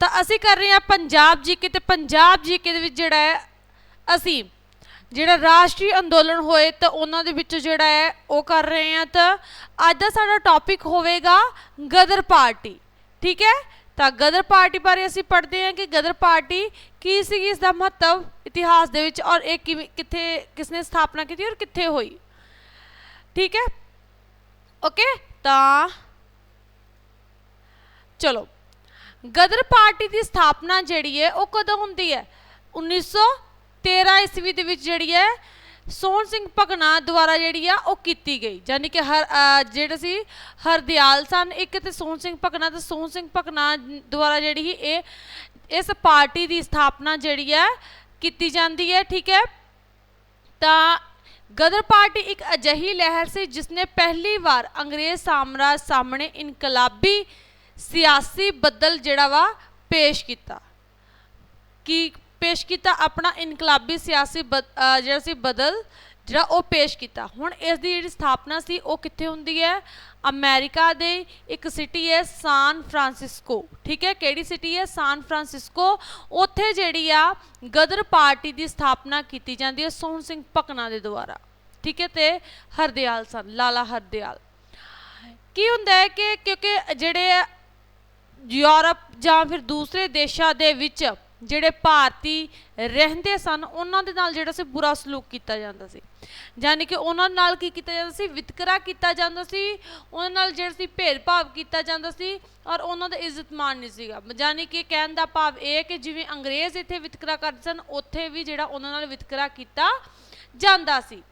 ਤਾਂ ਅਸੀਂ ਕਰ ਰਹੇ ਹਾਂ ਪੰਜਾਬ ਜੀਕੇ ਤੇ ਪੰਜਾਬ ਜੀਕੇ ਦੇ ਵਿੱਚ ਜਿਹੜਾ ਹੈ, ਅਸੀਂ ਜਿਹੜਾ ਰਾਸ਼ਟਰੀ ਅੰਦੋਲਨ ਹੋਏ ਤਾਂ ਉਹਨਾਂ ਦੇ ਵਿੱਚ ਜਿਹੜਾ ਹੈ, ਉਹ ਕਰ ਰਹੇ ਹਾਂ ਤਾਂ ਅੱਜ ਦਾ ਸਾਡਾ ਟੌਪਿਕ ਹੋਵੇਗਾ ਗਦਰ ਪਾਰਟੀ, ਠੀਕ ਹੈ? ਤਾਂ ਗਦਰ ਪਾਰਟੀ ਬਾਰੇ ਅਸੀਂ ਪੜ੍ਹਦੇ ਹਾਂ ਕਿ ਗਦਰ ਪਾਰਟੀ ਕੀ ਸੀਗੀ ਇਸ ਦਾ ਮਹੱਤਵ ਇਤਿਹਾਸ ਦੇ ਵਿੱਚ ਔਰ ਇਹ ਕਿਵੇਂ, ਕਿੱਥੇ, ਕਿਸਨੇ ਸਥਾਪਨਾ ਕੀਤੀ ਔਰ ਕਿੱਥੇ ਹੋਈ, ਠੀਕ ਹੈ? ਓਕੇ ਤਾਂ ਚਲੋ। ਗਦਰ ਪਾਰਟੀ ਦੀ ਸਥਾਪਨਾ ਜਿਹੜੀ ਹੈ ਉਹ ਕਦੋਂ ਹੁੰਦੀ ਹੈ? 1913 ਈਸਵੀ ਦੇ ਵਿੱਚ ਜਿਹੜੀ ਹੈ, ਸੋਹਣ ਸਿੰਘ ਭਗਨਾ ਦੁਆਰਾ ਜਿਹੜੀ ਆ ਉਹ ਕੀਤੀ ਗਈ। ਯਾਨੀ ਕਿ ਹਰ ਜਿਹੜੇ ਸੀ ਹਰਦਿਆਲ ਸਨ ਇੱਕ ਤੇ ਸੋਹਣ ਸਿੰਘ ਭਗਨਾ ਤੇ ਸੋਹਣ ਸਿੰਘ ਭਗਨਾ ਦੁਆਰਾ ਜਿਹੜੀ ਸੀ ਇਹ, ਇਸ ਪਾਰਟੀ ਦੀ ਸਥਾਪਨਾ ਜਿਹੜੀ ਹੈ ਕੀਤੀ ਜਾਂਦੀ ਹੈ, ਠੀਕ ਹੈ? ਤਾਂ ਗਦਰ ਪਾਰਟੀ ਇੱਕ ਅਜਿਹੀ ਲਹਿਰ ਸੀ ਜਿਸ ਨੇ ਪਹਿਲੀ ਵਾਰ ਅੰਗਰੇਜ਼ ਸਾਮਰਾਜ ਸਾਹਮਣੇ ਇਨਕਲਾਬੀ ਸਿਆਸੀ ਬਦਲ ਜਿਹੜਾ ਵਾ ਪੇਸ਼ ਕੀਤਾ। ਕਿ ਪੇਸ਼ ਕੀਤਾ? ਆਪਣਾ ਇਨਕਲਾਬੀ ਸਿਆਸੀ ਬਦ- ਜਿਹੜਾ ਸੀ ਬਦਲ, ਜਿਹੜਾ ਉਹ ਪੇਸ਼ ਕੀਤਾ। ਹੁਣ ਇਸ ਦੀ ਜਿਹੜੀ ਸਥਾਪਨਾ ਸੀ, ਉਹ ਕਿੱਥੇ ਹੁੰਦੀ ਹੈ? ਅਮਰੀਕਾ ਦੇ ਇੱਕ ਸਿਟੀ ਹੈ ਸਾਨ ਫਰਾਂਸਿਸਕੋ ਠੀਕ ਹੈ? ਕਿਹੜੀ ਸਿਟੀ ਹੈ? ਸਾਨ ਫਰਾਂਸਿਸਕੋ ਉੱਥੇ ਜਿਹੜੀ ਆ ਗਦਰ ਪਾਰਟੀ ਦੀ ਸਥਾਪਨਾ ਕੀਤੀ ਜਾਂਦੀ ਹੈ ਸੋਹਣ ਸਿੰਘ ਭਕਨਾ ਦੇ ਦੁਆਰਾ। ਠੀਕ ਹੈ ਤੇ ਹਰਦਿਆਲ ਸਨ, ਲਾਲਾ ਹਰਦਿਆਲ। ਕੀ ਹੁੰਦਾ ਹੈ ਕਿ ਕਿਉਂਕਿ ਜਿਹੜੇ ਯੂਰਪ ਜਾਂ ਫਿਰ ਦੂਸਰੇ ਦੇਸ਼ਾਂ ਦੇ ਵਿੱਚ ਜਿਹੜੇ ਭਾਰਤੀ ਰਹਿੰਦੇ ਸਨ, ਉਹਨਾਂ ਦੇ ਨਾਲ ਜਿਹੜਾ ਸੀ ਬੁਰਾ ਸਲੂਕ ਕੀਤਾ ਜਾਂਦਾ ਸੀ। ਯਾਨੀ ਕਿ ਉਹਨਾਂ ਨਾਲ ਕੀ ਕੀਤਾ ਜਾਂਦਾ ਸੀ? ਵਿਤਕਰਾ ਕੀਤਾ ਜਾਂਦਾ ਸੀ, ਉਹਨਾਂ ਨਾਲ ਜਿਹੜਾ ਸੀ ਭੇਦਭਾਵ ਕੀਤਾ ਜਾਂਦਾ ਸੀ ਔਰ ਉਹਨਾਂ ਦਾ ਇੱਜ਼ਤ ਮਾਣ ਨਹੀਂ ਸੀਗਾ। ਯਾਨੀ ਕਿ ਕਹਿਣ ਦਾ ਭਾਵ ਇਹ ਹੈ ਕਿ ਜਿਵੇਂ ਅੰਗਰੇਜ਼ ਇੱਥੇ ਵਿਤਕਰਾ ਕਰਦੇ ਸਨ, ਉੱਥੇ ਵੀ ਜਿਹੜਾ ਉਹਨਾਂ ਨਾਲ ਵਿਤਕਰਾ ਕੀਤਾ ਜਾਂਦਾ ਸੀ।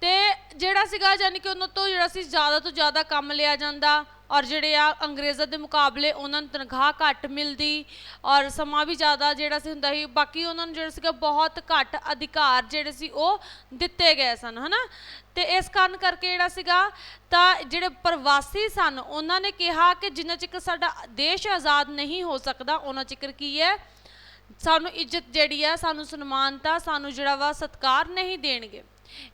ਤੇ ਜਿਹੜਾ ਸੀਗਾ ਯਾਨੀ ਕਿ ਉਹਨਾਂ ਤੋਂ ਜਿਹੜਾ ਸੀ ਜ਼ਿਆਦਾ ਤੋਂ ਜ਼ਿਆਦਾ ਕੰਮ ਲਿਆ ਜਾਂਦਾ ਔਰ ਜਿਹੜੇ ਆ ਅੰਗਰੇਜ਼ਾਂ ਦੇ ਮੁਕਾਬਲੇ ਉਹਨਾਂ ਨੂੰ ਤਨਖਾਹ ਘੱਟ ਮਿਲਦੀ ਔਰ ਸਮਾਂ ਵੀ ਜ਼ਿਆਦਾ ਜਿਹੜਾ ਸੀ ਹੁੰਦਾ ਸੀ, ਬਾਕੀ ਉਹਨਾਂ ਨੂੰ ਜਿਹੜਾ ਸੀਗਾ ਬਹੁਤ ਘੱਟ ਅਧਿਕਾਰ ਜਿਹੜੇ ਸੀ ਉਹ ਦਿੱਤੇ ਗਏ ਸਨ, ਹਨਾ? ਤੇ ਇਸ ਕਾਰਨ ਕਰਕੇ ਜਿਹੜਾ ਸੀਗਾ ਤਾਂ ਜਿਹੜੇ ਪ੍ਰਵਾਸੀ ਸਨ, ਉਹਨਾਂ ਨੇ ਕਿਹਾ ਕਿ ਜਿੰਨਾ ਚਿਕਰ ਸਾਡਾ ਦੇਸ਼ ਆਜ਼ਾਦ ਨਹੀਂ ਹੋ ਸਕਦਾ, ਉਹਨਾਂ ਚਿਕਰ ਕੀ ਹੈ? ਸਾਨੂੰ ਇੱਜ਼ਤ ਜਿਹੜੀ ਆ ਸਾਨੂੰ ਸਨਮਾਨਤਾ, ਸਾਨੂੰ ਜਿਹੜਾ ਵਾ ਸਤਕਾਰ ਨਹੀਂ ਦੇਣਗੇ।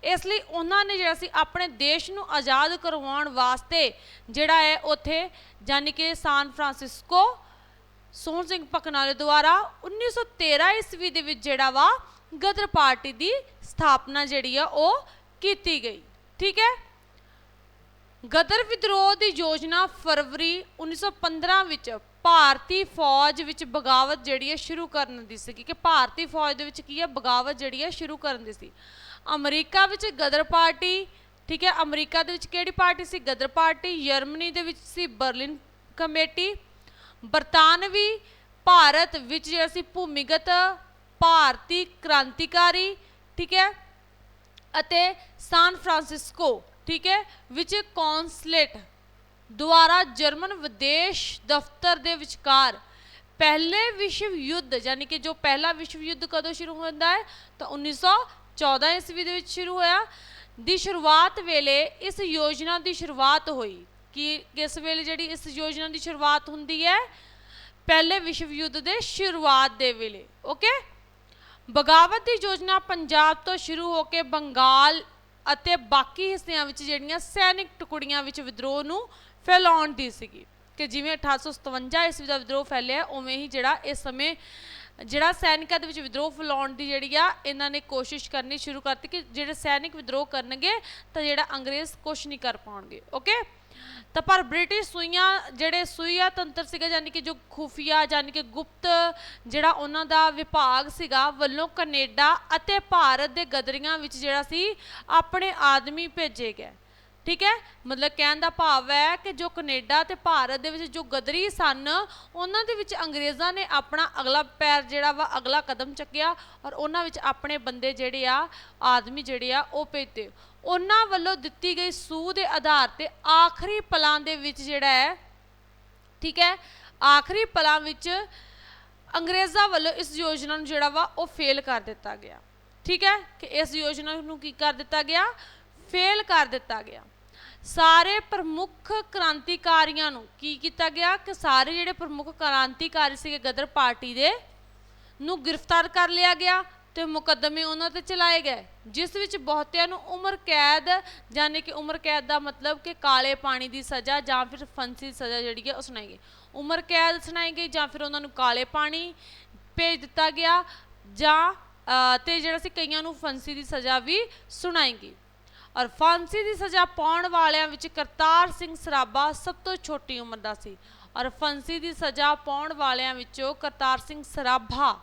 ਇਸ ਲਈ ਉਹਨਾਂ ਨੇ ਜਿਹੜਾ ਸੀ ਆਪਣੇ ਦੇਸ਼ ਨੂੰ ਆਜ਼ਾਦ ਕਰਵਾਉਣ ਵਾਸਤੇ ਜਿਹੜਾ ਹੈ ਉੱਥੇ ਯਾਨੀ ਕਿ ਸਾਨ ਫਰਾਂਸਿਸਕੋ, ਸੋਹਣ ਸਿੰਘ ਭਕਨਾ ਦੇ ਦੁਆਰਾ 1913 ਈਸਵੀ ਦੇ ਵਿੱਚ ਜਿਹੜਾ ਵਾ ਗਦਰ ਪਾਰਟੀ ਦੀ ਸਥਾਪਨਾ ਜਿਹੜੀ ਆ ਉਹ ਕੀਤੀ ਗਈ। ਠੀਕ ਹੈ? ਗਦਰ ਵਿਦਰੋਹ ਦੀ ਯੋਜਨਾ ਫਰਵਰੀ 1915 ਵਿੱਚ ਭਾਰਤੀ ਫੌਜ ਵਿੱਚ ਬਗਾਵਤ ਜਿਹੜੀ ਹੈ ਸ਼ੁਰੂ ਕਰਨ ਦੀ ਸੀ ਕਿ ਭਾਰਤੀ ਫੌਜ ਦੇ ਵਿੱਚ ਕੀ ਹੈ ਬਗਾਵਤ ਜਿਹੜੀ ਹੈ ਸ਼ੁਰੂ ਕਰਨ ਦੀ ਸੀ। ਅਮਰੀਕਾ ਵਿੱਚ ਗਦਰ ਪਾਰਟੀ, ਠੀਕ ਹੈ, ਅਮਰੀਕਾ ਦੇ ਵਿੱਚ ਕਿਹੜੀ ਪਾਰਟੀ ਸੀ? ਗਦਰ ਪਾਰਟੀ, ਜਰਮਨੀ ਦੇ ਵਿੱਚ ਸੀ ਬਰਲਿਨ ਕਮੇਟੀ, ਬਰਤਾਨਵੀ ਭਾਰਤ ਵਿੱਚ ਜਿਹੜਾ ਸੀ ਭੂਮੀਗਤ ਭਾਰਤੀ ਕ੍ਰਾਂਤੀਕਾਰੀ, ਠੀਕ ਹੈ, ਅਤੇ ਸਾਨ ਫਰਾਂਸਿਸਕੋ, ਠੀਕ ਹੈ, ਵਿੱਚ ਕੌਂਸਲੇਟ, ਦੁਆਰਾ ਜਰਮਨ ਵਿਦੇਸ਼ ਦਫ਼ਤਰ ਦੇ ਵਿਚਕਾਰ ਪਹਿਲੇ ਵਿਸ਼ਵ ਯੁੱਧ, ਯਾਨੀ ਕਿ ਜੋ ਪਹਿਲਾ ਵਿਸ਼ਵ ਯੁੱਧ ਕਦੋਂ ਸ਼ੁਰੂ ਹੁੰਦਾ ਹੈ? ਤਾਂ 1914 ਈਸਵੀ ਦੇ ਵਿੱਚ ਸ਼ੁਰੂ ਹੋਇਆ, ਦੀ ਸ਼ੁਰੂਆਤ ਵੇਲੇ ਇਸ ਯੋਜਨਾ ਦੀ ਸ਼ੁਰੂਆਤ ਹੋਈ। ਕਿ ਕਿਸ ਵੇਲੇ ਜਿਹੜੀ ਇਸ ਯੋਜਨਾ ਦੀ ਸ਼ੁਰੂਆਤ ਹੁੰਦੀ ਹੈ? ਪਹਿਲੇ ਵਿਸ਼ਵ ਯੁੱਧ ਦੇ ਸ਼ੁਰੂਆਤ ਦੇ ਵੇਲੇ ਓਕੇ ਬਗਾਵਤ ਦੀ ਯੋਜਨਾ ਪੰਜਾਬ ਤੋਂ ਸ਼ੁਰੂ ਹੋ ਕੇ ਬੰਗਾਲ ਅਤੇ ਬਾਕੀ ਹਿੱਸਿਆਂ ਵਿੱਚ ਜਿਹੜੀਆਂ ਸੈਨਿਕ ਟੁਕੜੀਆਂ ਵਿੱਚ ਵਿਦਰੋਹ ਨੂੰ ਫੈਲਾਉਣ ਦੀ ਸੀਗੀ। ਕਿ ਜਿਵੇਂ 1857 ਈਸਵੀ ਦਾ ਵਿਦਰੋਹ ਫੈਲਿਆ, ਉਵੇਂ ਹੀ ਜਿਹੜਾ ਇਸ ਸਮੇਂ ਜਿਹੜਾ ਸੈਨਿਕਾਂ ਦੇ ਵਿੱਚ ਵਿਦਰੋਹ ਫੈਲਾਉਣ ਦੀ ਜਿਹੜੀ ਆ, ਇਹਨਾਂ ਨੇ ਕੋਸ਼ਿਸ਼ ਕਰਨੀ ਸ਼ੁਰੂ ਕਰਤੀ ਕਿ ਜਿਹੜੇ ਸੈਨਿਕ ਵਿਦਰੋਹ ਕਰਨਗੇ, ਤਾਂ ਜਿਹੜਾ ਅੰਗਰੇਜ਼ ਕੁਝ ਨਹੀਂ ਕਰ ਪਾਉਣਗੇ ਓਕੇ ਤਾਂ ਪਰ ਬ੍ਰਿਟਿਸ਼ ਸੂਈਆਂ ਜਿਹੜੇ ਸੂਈਆ ਤੰਤਰ ਸੀਗਾ, ਯਾਨੀ ਕਿ ਜੋ ਖੁਫੀਆ, ਯਾਨੀ ਕਿ ਗੁਪਤ ਜਿਹੜਾ ਉਹਨਾਂ ਦਾ ਵਿਭਾਗ ਸੀਗਾ, ਵੱਲੋਂ ਕੈਨੇਡਾ ਅਤੇ ਭਾਰਤ ਦੇ ਗਦਰੀਆਂ ਵਿੱਚ ਜਿਹੜਾ ਸੀ, ਆਪਣੇ ਆਦਮੀ ਭੇਜੇ ਗਏ। ਠੀਕ ਹੈ? ਮਤਲਬ ਕਹਿਣ ਦਾ ਭਾਵ ਹੈ ਕਿ ਜੋ ਕੈਨੇਡਾ ਤੇ ਭਾਰਤ ਦੇ ਵਿੱਚ ਜੋ ਗਦਰੀ ਸਨ, ਉਹਨਾਂ ਦੇ ਵਿੱਚ ਅੰਗਰੇਜ਼ਾਂ ਨੇ ਆਪਣਾ ਅਗਲਾ ਪੈਰ ਜਿਹੜਾ ਵਾ ਅਗਲਾ ਕਦਮ ਚੱਕਿਆ ਔਰ ਉਹਨਾਂ ਵਿੱਚ ਆਪਣੇ ਬੰਦੇ ਜਿਹੜੇ ਆ, ਆਦਮੀ ਜਿਹੜੇ ਆ, ਉਹ ਭੇਜਤੇ। ਉਹਨਾਂ ਵੱਲੋਂ ਦਿੱਤੀ ਗਈ ਸੂਹ ਦੇ ਆਧਾਰ ਤੇ ਆਖਰੀ ਪਲਾਂ ਦੇ ਵਿੱਚ ਜਿਹੜਾ ਹੈ, ਠੀਕ ਹੈ? ਆਖਰੀ ਪਲਾਂ ਵਿੱਚ ਅੰਗਰੇਜ਼ਾਂ ਵੱਲੋਂ ਇਸ ਯੋਜਨਾ ਨੂੰ ਜਿਹੜਾ ਵਾ ਉਹ ਫੇਲ ਕਰ ਦਿੱਤਾ ਗਿਆ। ਠੀਕ ਹੈ? ਕਿ ਇਸ ਯੋਜਨਾ ਨੂੰ ਕੀ ਕਰ ਦਿੱਤਾ ਗਿਆ? ਫੇਲ ਕਰ ਦਿੱਤਾ ਗਿਆ। ਸਾਰੇ ਪ੍ਰਮੁੱਖ ਕ੍ਰਾਂਤੀਕਾਰੀਆਂ ਨੂੰ ਕੀ ਕੀਤਾ ਗਿਆ ਕਿ ਸਾਰੇ ਜਿਹੜੇ ਪ੍ਰਮੁੱਖ ਕ੍ਰਾਂਤੀਕਾਰੀ ਸੀਗੇ ਗਦਰ ਪਾਰਟੀ ਦੇ ਨੂੰ ਗ੍ਰਿਫਤਾਰ ਕਰ ਲਿਆ ਗਿਆ ਤੇ ਮੁਕੱਦਮੇ ਉਹਨਾਂ ਤੇ ਚਲਾਏ ਗਏ ਜਿਸ ਵਿੱਚ ਬਹੁਤਿਆਂ ਨੂੰ ਉਮਰ ਕੈਦ ਯਾਨੀ ਕਿ ਉਮਰ ਕੈਦ ਦਾ ਮਤਲਬ ਕਿ ਕਾਲੇ ਪਾਣੀ ਦੀ ਸਜ਼ਾ ਜਾਂ ਫਿਰ ਫਾਂਸੀ ਦੀ ਸਜ਼ਾ ਜਿਹੜੀ ਹੈ ਉਹ ਸੁਣਾਈ ਗਈ। ਉਮਰ ਕੈਦ ਸੁਣਾਈ ਗਈ ਜਾਂ ਫਿਰ ਉਹਨਾਂ ਨੂੰ ਕਾਲੇ ਪਾਣੀ ਭੇਜ ਦਿੱਤਾ ਗਿਆ ਜਾਂ ਅ, ਤੇ ਜਿਹੜਾ ਸੀ ਕਈਆਂ ਨੂੰ ਫਾਂਸੀ ਦੀ ਸਜ਼ਾ ਵੀ ਸੁਣਾਈ ਗਈ। ਔਰ ਫਾਂਸੀ ਦੀ ਸਜ਼ਾ ਪਾਉਣ ਵਾਲਿਆਂ ਵਿੱਚ ਕਰਤਾਰ ਸਿੰਘ ਸਰਾਭਾ ਸਭ ਤੋਂ ਛੋਟੀ ਉਮਰ ਦਾ ਸੀ। ਔਰ ਫਾਂਸੀ ਦੀ ਸਜ਼ਾ ਪਾਉਣ ਵਾਲਿਆਂ ਵਿੱਚੋਂ ਕਰਤਾਰ ਸਿੰਘ ਸਰਾਭਾ,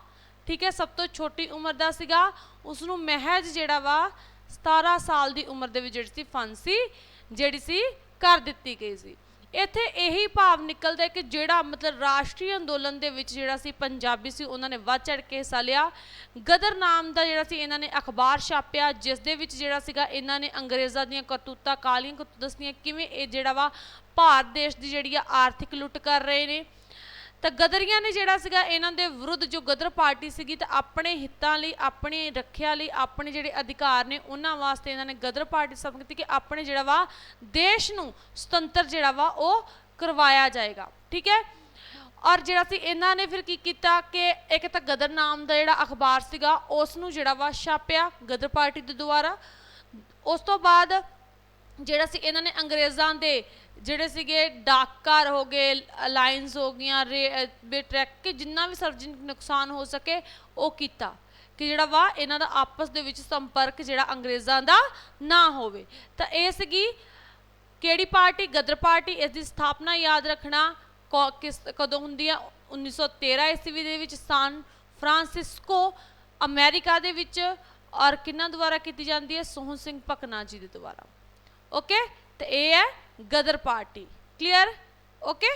ਠੀਕ ਹੈ, ਸਭ ਤੋਂ ਛੋਟੀ ਉਮਰ ਦਾ ਸੀਗਾ। ਉਸ ਨੂੰ ਮਹਿਜ ਜਿਹੜਾ ਵਾ 17 ਸਾਲ ਦੀ ਉਮਰ ਦੇ ਵਿੱਚ ਜਿਹੜੀ ਸੀ ਫਾਂਸੀ, ਜਿਹੜੀ ਸੀ ਕਰ ਦਿੱਤੀ ਗਈ ਸੀ। ਇੱਥੇ ਇਹੀ ਭਾਵ ਨਿਕਲਦਾ ਕਿ ਜਿਹੜਾ ਮਤਲਬ ਰਾਸ਼ਟਰੀ ਅੰਦੋਲਨ ਦੇ ਵਿੱਚ ਜਿਹੜਾ ਸੀ ਪੰਜਾਬੀ ਸੀ, ਉਹਨਾਂ ਨੇ ਵੱਧ ਚੜ ਕੇ ਹਿੱਸਾ ਲਿਆ। ਗਦਰ ਨਾਮ ਦਾ ਜਿਹੜਾ ਸੀ, ਇਹਨਾਂ ਨੇ ਅਖਬਾਰ ਛਾਪਿਆ, ਜਿਸ ਦੇ ਵਿੱਚ ਜਿਹੜਾ ਸੀਗਾ, ਇਹਨਾਂ ਨੇ ਅੰਗਰੇਜ਼ਾਂ ਦੀਆਂ ਕਰਤੂਤਾਂ, ਕਾਲੀਆਂ ਕਰਤੂਤਾਂ ਦੱਸਣੀਆਂ ਕਿਵੇਂ ਇਹ ਜਿਹੜਾ ਵਾ ਭਾਰਤ ਦੇਸ਼ ਦੀ ਜਿਹੜੀ ਆ ਆਰਥਿਕ ਲੁੱਟ ਕਰ ਰਹੇ ਨੇ। ਤਾਂ ਗਦਰੀਆਂ ਨੇ ਜਿਹੜਾ ਸੀਗਾ ਇਹਨਾਂ ਦੇ ਵਿਰੁੱਧ ਜੋ ਗਦਰ ਪਾਰਟੀ ਸੀਗੀ ਤਾਂ ਆਪਣੇ ਹਿੱਤਾਂ ਲਈ, ਆਪਣੀ ਰੱਖਿਆ ਲਈ, ਆਪਣੇ ਜਿਹੜੇ ਅਧਿਕਾਰ ਨੇ ਉਹਨਾਂ ਵਾਸਤੇ ਇਹਨਾਂ ਨੇ ਗਦਰ ਪਾਰਟੀ ਸਥਾਪਿਤ ਕੀਤੀ ਕਿ ਆਪਣੇ ਜਿਹੜਾ ਵਾ ਦੇਸ਼ ਨੂੰ ਸੁਤੰਤਰ ਜਿਹੜਾ ਵਾ ਉਹ ਕਰਵਾਇਆ ਜਾਏਗਾ। ਠੀਕ ਹੈ? ਔਰ ਜਿਹੜਾ ਸੀ ਇਹਨਾਂ ਨੇ ਫਿਰ ਕੀ ਕੀਤਾ ਕਿ ਇੱਕ ਤਾਂ ਗਦਰ ਨਾਮ ਦਾ ਜਿਹੜਾ ਅਖਬਾਰ ਸੀਗਾ ਉਸ ਨੂੰ ਜਿਹੜਾ ਵਾ ਛਾਪਿਆ ਗਦਰ ਪਾਰਟੀ ਦੇ ਦੁਆਰਾ। ਉਸ ਤੋਂ ਬਾਅਦ ਜਿਹੜਾ ਸੀ ਇਹਨਾਂ ਨੇ ਅੰਗਰੇਜ਼ਾਂ ਦੇ ਜਿਹੜੇ ਸੀਗੇ ਡਾਕਘਰ ਹੋ ਗਏ ਅਲਾਈਨਸ ਹੋ ਗਈਆਂ, ਰੇ ਟਰੈਕ ਕਿ ਜਿੰਨਾ ਵੀ ਸਰਜਨਿਕ ਨੁਕਸਾਨ ਹੋ ਸਕੇ, ਉਹ ਕੀਤਾ। ਕਿ ਜਿਹੜਾ ਵਾ ਇਹਨਾਂ ਦਾ ਆਪਸ ਦੇ ਵਿੱਚ ਸੰਪਰਕ ਜਿਹੜਾ ਅੰਗਰੇਜ਼ਾਂ ਦਾ ਨਾ ਹੋਵੇ। ਤਾਂ ਇਹ ਸੀਗੀ ਕਿਹੜੀ ਪਾਰਟੀ? ਗਦਰ ਪਾਰਟੀ। ਇਸ ਦੀ ਸਥਾਪਨਾ ਯਾਦ ਰੱਖਣਾ ਕੌ- ਕਿਸ, ਕਦੋਂ ਹੁੰਦੀ ਆ? 1913 ਈਸਵੀ ਦੇ ਵਿੱਚ ਸਾਨ ਫਰਾਂਸਿਸਕੋ ਅਮਰੀਕਾ ਦੇ ਵਿੱਚ ਔਰ ਕਿਹਨਾਂ ਦੁਆਰਾ ਕੀਤੀ ਜਾਂਦੀ ਹੈ? ਸੋਹਣ ਸਿੰਘ ਭਕਨਾ ਜੀ ਦੇ ਦੁਆਰਾ। ਓਕੇ? ਤੇ ਇਹ ਹੈ ਗਦਰ ਪਾਰਟੀ ਕਲੀਅਰ ਓਕੇ